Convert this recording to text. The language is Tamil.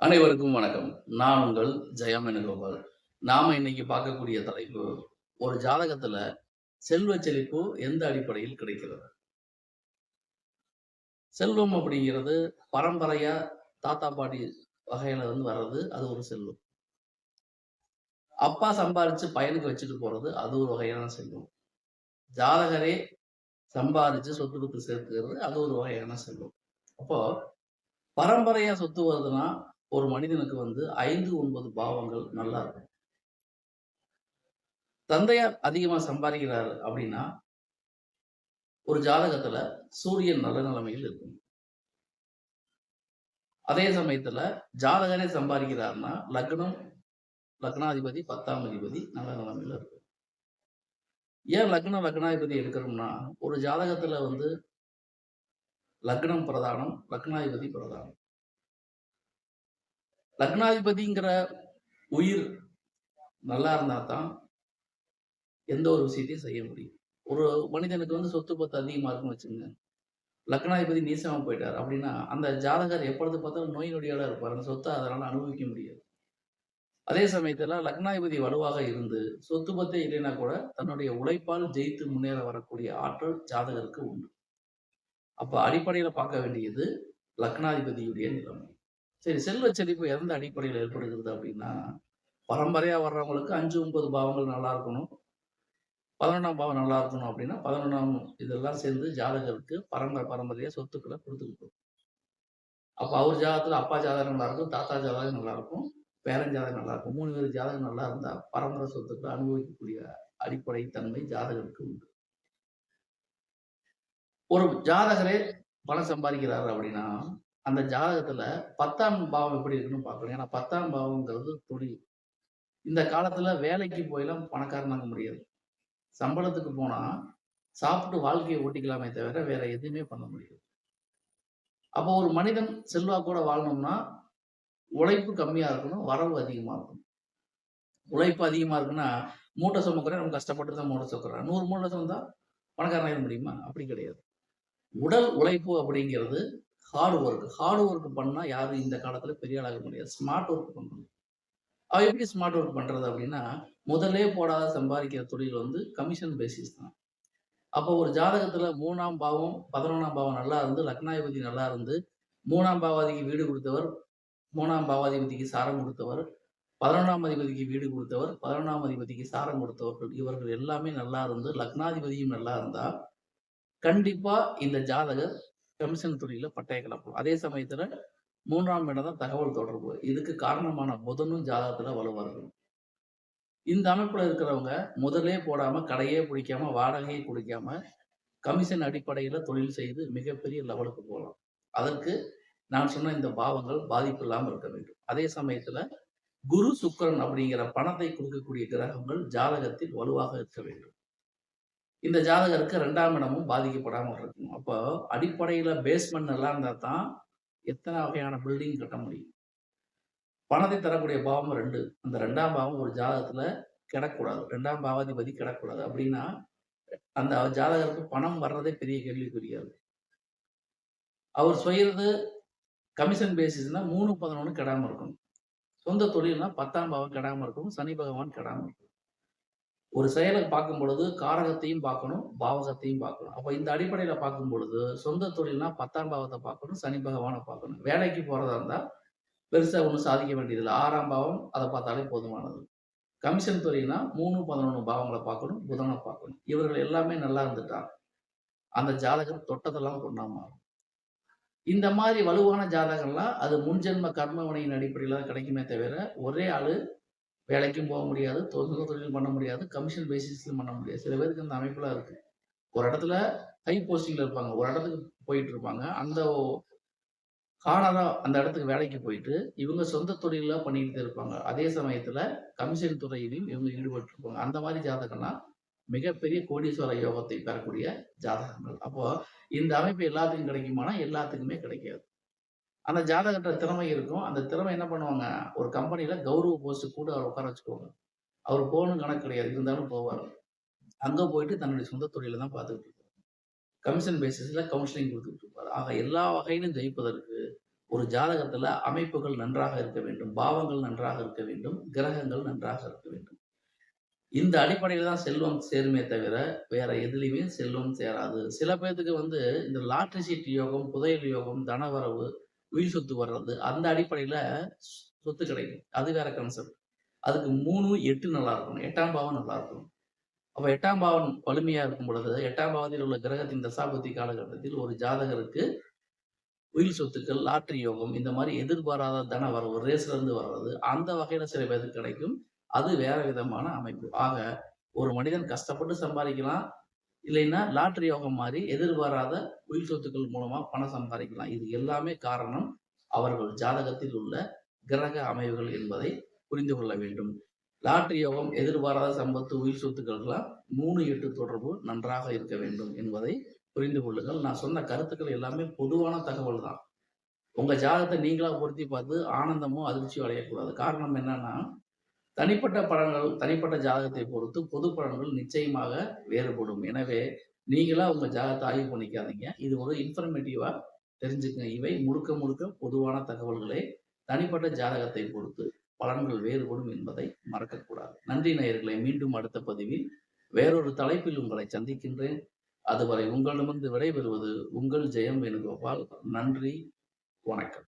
அனைவருக்கும் வணக்கம். நான் உங்கள் ஜெயம் வேணுகோபால். நாம இன்னைக்கு பார்க்கக்கூடிய தலைப்பு ஒரு ஜாதகத்துல செல்வ செழிப்பு எந்த அடிப்படையில் கிடைக்கிறது? செல்வம் அப்படிங்கிறது பரம்பரையா தாத்தா பாட்டி வகையில இருந்து வர்றது அது ஒரு செல்வம். அப்பா சம்பாரிச்சு பையனுக்கு வச்சுட்டு போறது அது ஒரு வகையான செல்வம். ஜாதகரே சம்பாரிச்சு சொத்து பத்து சேர்த்துக்கிறது அது ஒரு வகையான செல்வம். அப்போ பரம்பரையா சொத்து வருதுன்னா ஒரு மனிதனுக்கு வந்து ஐந்து ஒன்பது பாவங்கள் நல்லா இருக்கும். தந்தையார் அதிகமா சம்பாதிக்கிறாரு அப்படின்னா ஒரு ஜாதகத்துல சூரியன் நல்ல நிலைமையில் இருக்கும். அதே சமயத்துல ஜாதகரே சம்பாதிக்கிறாருன்னா லக்னம் லக்னாதிபதி பத்தாம் அதிபதி நல்ல நிலைமையில இருக்கும். ஏன் லக்னம் லக்னாதிபதி எடுக்கிறோம்னா ஒரு ஜாதகத்துல வந்து லக்னம் பிரதானம் லக்னாதிபதி பிரதானம். லக்னாதிபதிங்கிற உயிர் நல்லா இருந்தா தான் எந்த ஒரு விஷயத்தையும் செய்ய முடியும். ஒரு மனிதனுக்கு வந்து சொத்து பத்து அதிகமாக இருக்குன்னு வச்சுங்க லக்னாதிபதி நீசமாக போயிட்டார் அப்படின்னா அந்த ஜாதகர் எப்பொழுது பார்த்தாலும் நோய் நொடியோட இருப்பார். அந்த சொத்தை அதனால் அனுபவிக்க முடியாது. அதே சமயத்தில் லக்னாதிபதி வலுவாக இருந்து சொத்து பத்தே இல்லைன்னா கூட தன்னுடைய உழைப்பால் ஜெயித்து முன்னேற வரக்கூடிய ஆற்றல் ஜாதகருக்கு உண்டு. அப்போ அடிப்படையில் பார்க்க வேண்டியது லக்னாதிபதியுடைய நிலைமை. சரி செல்வ செழிப்பு எந்த அடிப்படையில் ஏற்படுகிறது அப்படின்னா பரம்பரையா வர்றவங்களுக்கு அஞ்சு ஒன்பது பாவங்கள் நல்லா இருக்கணும். பதினொன்றாம் பாவம் நல்லா இருக்கணும் அப்படின்னா பதினொன்றாம் இதெல்லாம் சேர்ந்து ஜாதகருக்கு பரம்பரை பரம்பரையா சொத்துக்களை கொடுத்துக்கிட்டோம் அப்போ அவர் ஜாதகத்தில் அப்பா ஜாதகம் நல்லா இருக்கும் தாத்தா ஜாதகம் நல்லா இருக்கும் பேரன் ஜாதகம் நல்லா இருக்கும். மூணு பேர் ஜாதகம் நல்லா இருந்தா பரம்பரை சொத்துக்களை அனுபவிக்கக்கூடிய அடிப்படை தன்மை ஜாதகருக்கு உண்டு. ஒரு ஜாதகரே பணம் சம்பாதிக்கிறார் அப்படின்னா அந்த ஜாதகத்துல பத்தாம் பாவம் எப்படி இருக்குன்னு பார்க்கணும். ஏன்னா பத்தாம் பாவம்ங்கிறது தொழில். இந்த காலத்துல வேலைக்கு போயெல்லாம் பணக்காரனாக முடியாது. சம்பளத்துக்கு போனா சாப்பிட்டு வாழ்க்கையை ஓட்டிக்கலாமே தவிர வேற எதுவுமே பண்ண முடியாது. அப்போ ஒரு மனிதன் செல்வாக்கூட வாழணும்னா உழைப்பு கம்மியா இருக்கணும் வரவு அதிகமா இருக்கணும். உழைப்பு அதிகமா இருக்குன்னா மூட்டை சுமக்கிறேன் நம்ம கஷ்டப்பட்டு தான் மூட்டை சுமக்கிறேன். நூறு மூட்டை சுமந்தா பணக்காரனாக முடியுமா? அப்படி கிடையாது. உடல் உழைப்பு அப்படிங்கிறது ஹார்ட் ஒர்க் ஹார்ட் ஒர்க் பண்ணால் யாரும் இந்த காலத்தில் பெரிய ஆளாக முடியாது. ஸ்மார்ட் ஒர்க் பண்ணணும் அவ எப்படி ஸ்மார்ட் ஒர்க் பண்ணுறது அப்படின்னா முதலே போடாத சம்பாதிக்கிற தொழில் வந்து கமிஷன் பேசிஸ் தான். அப்போ ஒரு ஜாதகத்தில் மூணாம் பாவம் பதினொன்றாம் பாவம் நல்லா இருந்து லக்னாதிபதி நல்லா இருந்து மூணாம் பாவாதிக்கு வீடு கொடுத்தவர் மூணாம் பாவாதிபதிக்கு சாரம் கொடுத்தவர் பதினொன்றாம் அதிபதிக்கு வீடு கொடுத்தவர் பதினொன்றாம் அதிபதிக்கு சாரம் கொடுத்தவர்கள் இவர்கள் எல்லாமே நல்லா இருந்து லக்னாதிபதியும் நல்லா இருந்தால் கண்டிப்பாக இந்த ஜாதகர் கமிஷன் துறையில பட்டய கலப்பு அதே சமயத்துல மூன்றாம் இடம் தான் தகவல் தொடர்பு. இதுக்கு காரணமான புதனும் ஜாதகத்துல வலுவா இருக்கணும் இந்த அமைப்புல இருக்கிறவங்க முதலே போடாம கடையே பிடிக்காம வாடகையே குடிக்காம கமிஷன் அடிப்படையில தொழில் செய்து மிகப்பெரிய லெவலுக்கு போகலாம். அதற்கு நான் சொன்ன இந்த பாவங்கள் பாதிப்பு இல்லாமல் இருக்க வேண்டும். அதே சமயத்துல குரு சுக்கிரன் அப்படிங்கிற பணத்தை கொடுக்கக்கூடிய கிரகங்கள் ஜாதகத்தில் வலுவாக இருக்க வேண்டும். இந்த ஜாதகருக்கு ரெண்டாம் இடமும் பாதிக்கப்படாமல் இருக்கும் அப்போ அடிப்படையில் பேஸ்மெண்ட் நல்லா இருந்தால் தான் எத்தனை வகையான பில்டிங் கட்ட முடியும்? பணத்தை தரக்கூடிய பாவம் ரெண்டு. அந்த ரெண்டாம் பாவம் ஒரு ஜாதகத்தில் கிடக்கூடாது ரெண்டாம் பாவாதிபதி கிடக்கூடாது அப்படின்னா அந்த ஜாதகருக்கு பணம் வர்றதே பெரிய கேள்விக்குரியாது அவர் செய்யறது கமிஷன் பேசிஸ்னா மூணு பதினொன்று கெடாமல் இருக்கணும். சொந்த தொழில்னா பத்தாம் பாவம் கெடாமல் இருக்கும் சனி பகவான் கெடாமல் இருக்கும் ஒரு செயலை பார்க்கும் பொழுது காரகத்தையும் பார்க்கணும் பாவகத்தையும் பார்க்கணும். அப்போ இந்த அடிப்படையில் பார்க்கும் பொழுது சொந்த தொழில்னா பத்தாம் பாவத்தை பார்க்கணும் சனி பகவானை பார்க்கணும். வேலைக்கு போகிறதா இருந்தால் பெருசாக ஒன்றும் சாதிக்க வேண்டியதில்லை. ஆறாம் பாவம் அதை பார்த்தாலே போதுமானது. கமிஷன் துறைனா மூணு பதினொன்று பாவங்களை பார்க்கணும் புதனை பார்க்கணும். இவர்கள் எல்லாமே நல்லா இருந்துட்டாங்க. அந்த ஜாதகம் தொட்டதெல்லாம் கொண்டா மாறும். இந்த மாதிரி வலுவான ஜாதகம்லாம் அது முன்ஜென்ம கர்மவனையின் அடிப்படையில் தான் கிடைக்குமே தவிர ஒரே ஆள் வேலைக்கும் போக முடியாது தொழில் தொழில் பண்ண முடியாது கமிஷன் பேசிஸ்லையும் பண்ண முடியாது. சில பேருக்கு இந்த அமைப்புலாம் இருக்குது ஒரு இடத்துல ஹை போஸ்டிங்கில் இருப்பாங்க. ஒரு இடத்துக்கு போயிட்டு இருப்பாங்க. அந்த காணாத அந்த இடத்துக்கு வேலைக்கு போயிட்டு இவங்க சொந்த தொழிலாக பண்ணிக்கிட்டு இருப்பாங்க. அதே சமயத்தில் கமிஷன் துறையிலையும் இவங்க ஈடுபட்டு இருப்பாங்க. அந்த மாதிரி ஜாதகம்லாம் மிகப்பெரிய கோடீஸ்வர யோகத்தை பெறக்கூடிய ஜாதகங்கள். அப்போ இந்த அமைப்பு எல்லாத்துக்கும் கிடைக்குமானா எல்லாத்துக்குமே கிடைக்காது. அந்த ஜாதகத்துல திறமை இருக்கும். அந்த திறமை என்ன பண்ணுவாங்க? ஒரு கம்பெனியில கௌரவ போஸ்ட் கூட அவர் உட்கார வச்சுக்கோங்க அவர் போகணும் கணக்கு கிடையாது. இருந்தாலும் போவார். அங்க போயிட்டு தன்னுடைய சொந்த தொழில தான் பார்த்துக்கிட்டு கமிஷன் பேசிஸ்ல கவுன்சிலிங் கொடுத்துட்டு இருப்பார். ஆக எல்லா வகையிலும் ஜெயிப்பதற்கு ஒரு ஜாதகத்துல அமைப்புகள் நன்றாக இருக்க வேண்டும். பாவங்கள் நன்றாக இருக்க வேண்டும். கிரகங்கள் நன்றாக இருக்க வேண்டும். இந்த அடிப்படையில தான் செல்வம் சேருமே தவிர வேற எதுலையுமே செல்வம் சேராது. சில பேர்த்துக்கு வந்து இந்த லாட்டரி சீட் யோகம் புதையல் யோகம் தனவரவு உயிர் சொத்து வர்றது. அந்த அடிப்படையில சொத்து கிடைக்கும். அது வேற கன்செப்ட் அதுக்கு மூணு எட்டு நல்லா இருக்கணும். எட்டாம் பாவம் நல்லா இருக்கணும். அப்ப எட்டாம் பாவம் வலிமையா இருக்கும் பொழுது எட்டாம் பாவத்தில் உள்ள கிரகத்தின் தசாபுத்தி காலகட்டத்தில் ஒரு ஜாதகருக்கு உயிர் சொத்துக்கள் லாட்டரி யோகம் இந்த மாதிரி எதிர்பாராத தன வரவு ரேஸ்ல இருந்து வர்றது அந்த வகையில சில பேருக்கு கிடைக்கும். அது வேற விதமான அமைப்பு. ஆக ஒரு மனிதன் கஷ்டப்பட்டு சம்பாதிக்கலாம். இல்லைன்னா லாட்ரி யோகம் மாதிரி எதிர்பாராத உயிர் சொத்துக்கள் மூலமா பணம் சம்பாதிக்கலாம். இது எல்லாமே காரணம் அவர்கள் ஜாதகத்தில் உள்ள கிரக அமைவுகள் என்பதை புரிந்து கொள்ள வேண்டும். லாட்ரி யோகம் எதிர்பாராத சம்பத்து உயிர் சொத்துக்கள்லாம் மூணு எட்டு தொடர்பு நன்றாக இருக்க வேண்டும் என்பதை புரிந்து கொள்ளுங்கள். நான் சொன்ன கருத்துக்கள் எல்லாமே பொதுவான தகவல் தான். உங்க ஜாதகத்தை நீங்களா பொருத்தி பார்த்து ஆனந்தமோ அதிர்ச்சியோ அடையக்கூடாது. காரணம் என்னன்னா தனிப்பட்ட பலன்கள் தனிப்பட்ட ஜாதகத்தை பொறுத்து பொது பலன்கள் நிச்சயமாக வேறுபடும். எனவே நீங்களா உங்க ஜாதகத்தை ஆய்வு பண்ணிக்காதீங்க. இது ஒரு இன்ஃபர்மேட்டிவா தெரிஞ்சுக்கங்க. இவை முழுக்க முழுக்க பொதுவான தகவல்களை. தனிப்பட்ட ஜாதகத்தை பொறுத்து பலன்கள் வேறுபடும் என்பதை மறக்கக்கூடாது. நன்றி நேயர்களை. மீண்டும் அடுத்த பதிவில் வேறொரு தலைப்பில் உங்களை சந்திக்கின்றேன். அதுவரை உங்களிடமிருந்து விடைபெறுவது உங்கள் ஜெயம் வேணுகோபால். நன்றி. வணக்கம்.